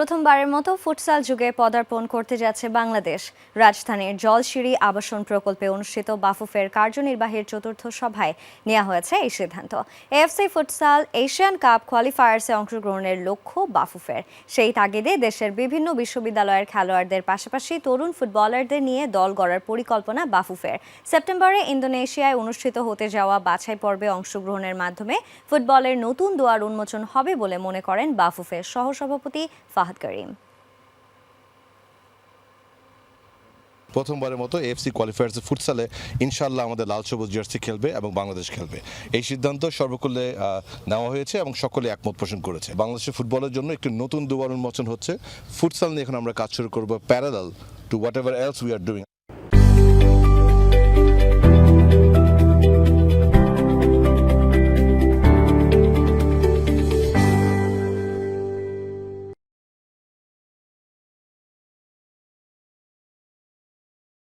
প্রথমবারের মতো ফুটসাল যুগে পদার্পণ করতে যাচ্ছে বাংলাদেশ। রাজধানীর জলশিরি আবাসন প্রকল্পে অনুষ্ঠিত বাফুফের কার্যনির্বাহীর চতুর্থ সভায় নেওয়া হয়েছে এই সিদ্ধান্ত। এএফসি ফুটসাল এশিয়ান কাপ কোয়ালিফায়ার্সে অংশগ্রহণের লক্ষ্য বাফুফের। সেই তাগিদে দেশের বিভিন্ন বিশ্ববিদ্যালয়ের খেলোয়াড়দের পাশাপাশি তরুণ ফুটবলারদের নিয়ে দল গড়ার পরিকল্পনা বাফুফের। সেপ্টেম্বরে ইন্দোনেশিয়ায় অনুষ্ঠিত হতে যাওয়া বাছাই পর্বে অংশগ্রহণের মাধ্যমে ফুটবলের নতুন দুয়ার উন্মোচন হবে বলে মনে করেন বাফুফের সহসভাপতি ফাহাদ করিম প্রথমবারের মতো এফসি কোয়ালিফায়ার্স ফুটসালে ইনশাল্লাহ আমাদের লাল সবুজ জার্সি খেলবে এবং বাংলাদেশ খেলবে। এই সিদ্ধান্ত সর্বকুলে নেওয়া হয়েছে এবং সকলে একমত পোষণ করেছে। বাংলাদেশের ফুটবলের জন্য একটি নতুন দুবার উন্মোচন হচ্ছে। ফুটসাল নিয়ে এখন আমরা কাজ শুরু করব parallel to whatever else we are doing